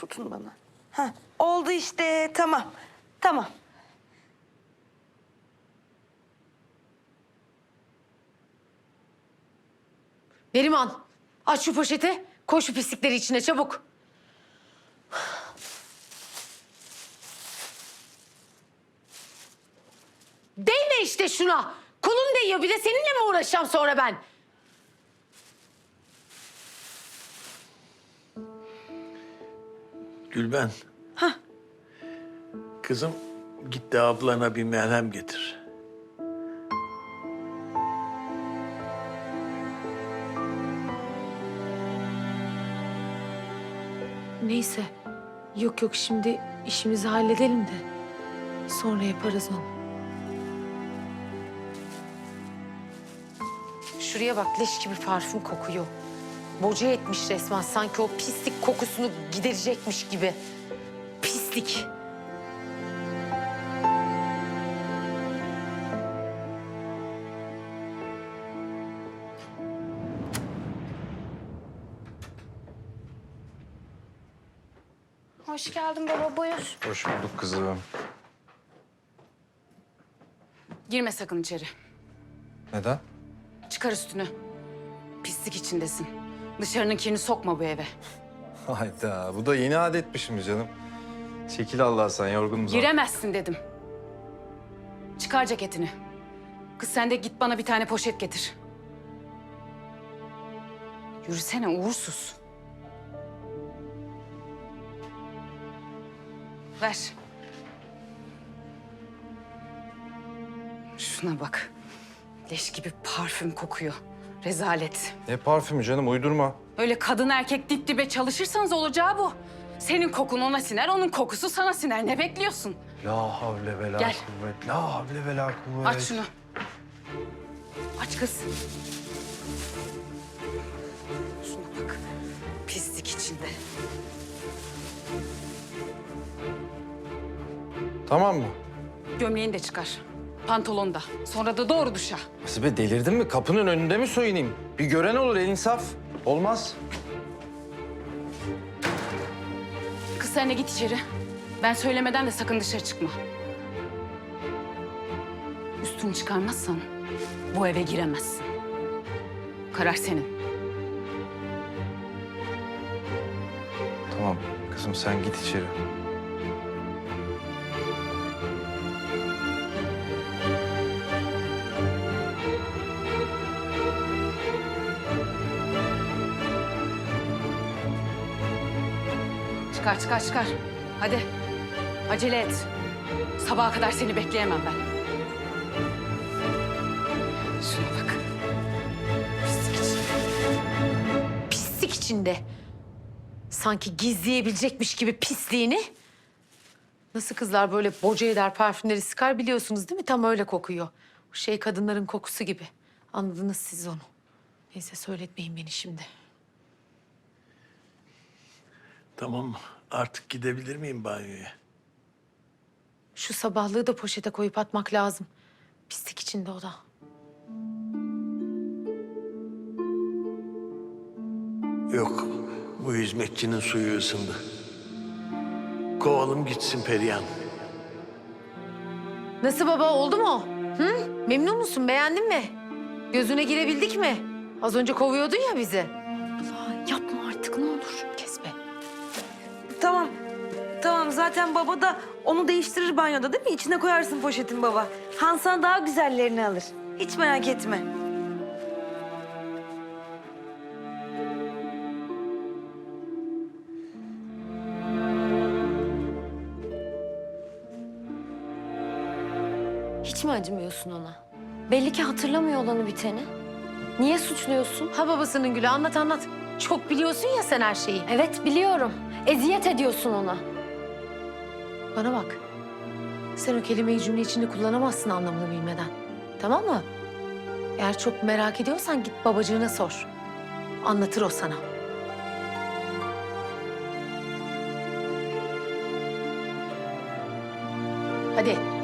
Tutun bana. Ha, oldu işte. Tamam. Tamam. Neriman aç şu poşeti. Koy şu pislikleri içine çabuk. Değme işte şuna. Kolun değiyor. Bir de seninle mi uğraşacağım sonra ben? Gülben. Kızım git de ablana bir merhem getir. Neyse. Yok yok şimdi işimizi halledelim de. Sonra yaparız onu. Şuraya bak leş gibi parfüm kokuyor. Boca etmiş resmen sanki o pislik kokusunu giderecekmiş gibi. Pislik. Hoş geldin baba buyur. Hoş bulduk kızım. Girme sakın içeri. Neden? Çıkar üstünü. Pislik içindesin. Dışarının kirini sokma bu eve. Hayda bu da yeni adetmiş mi canım? Çekil Allah sen yorgunum zaten. Giremezsin dedim. Çıkar ceketini. Kız sen de git bana bir tane poşet getir. Yürüsene uğursuz. Ver. Şuna bak. Leş gibi parfüm kokuyor. Rezalet. Ne parfümü canım uydurma. Öyle kadın erkek dip dibe çalışırsanız olacağı bu. Senin kokun ona siner, onun kokusu sana siner. Ne bekliyorsun? La havle ve la Gel. kuvvet. La havle ve la kuvvet. Aç şunu. Aç kız. Şuna bak. Pislik içinde. Tamam mı? Gömleğini de çıkar. Pantolonu da. Sonra da doğru duşa. Hasibe delirdin mi? Kapının önünde mi soyunayım? Bir gören olur el insaf. Olmaz. Kız sen de git içeri. Ben söylemeden de sakın dışarı çıkma. Üstünü çıkarmazsan bu eve giremezsin. Karar senin. Tamam kızım sen git içeri. Çıkar çıkar çıkar. Hadi. Acele et. Sabaha kadar seni bekleyemem ben. Şuna bak. Pislik içinde. Pislik içinde. Sanki gizleyebilecekmiş gibi pisliğini. Nasıl kızlar böyle boca eder parfümleri sıkar biliyorsunuz değil mi? Tam öyle kokuyor. O şey kadınların kokusu gibi. Anladınız siz onu. Neyse söyletmeyin beni şimdi. Tamam? Artık gidebilir miyim banyoya? Şu sabahlığı da poşete koyup atmak lazım. Pislik içinde o da. Yok. Bu hizmetçinin suyu ısındı. Kovalım gitsin Perihan. Nasıl baba oldu mu? Hı? Memnun musun? Beğendin mi? Gözüne girebildik mi? Az önce kovuyordun ya bizi. Allah yapma artık ne olur. Kes be. Tamam zaten baba da onu değiştirir banyoda değil mi? İçine koyarsın poşetin baba. Hansan daha güzellerini alır. Hiç merak etme. Hiç mi acımıyorsun ona? Belli ki hatırlamıyor olanı biteni. Niye suçluyorsun? Ha babasının gülü anlat anlat. Çok biliyorsun ya sen her şeyi. Evet biliyorum. Eziyet ediyorsun ona. Bana bak. Sen o kelimeyi cümle içinde kullanamazsın anlamını bilmeden. Tamam mı? Eğer çok merak ediyorsan git babacığına sor. Anlatır o sana. Hadi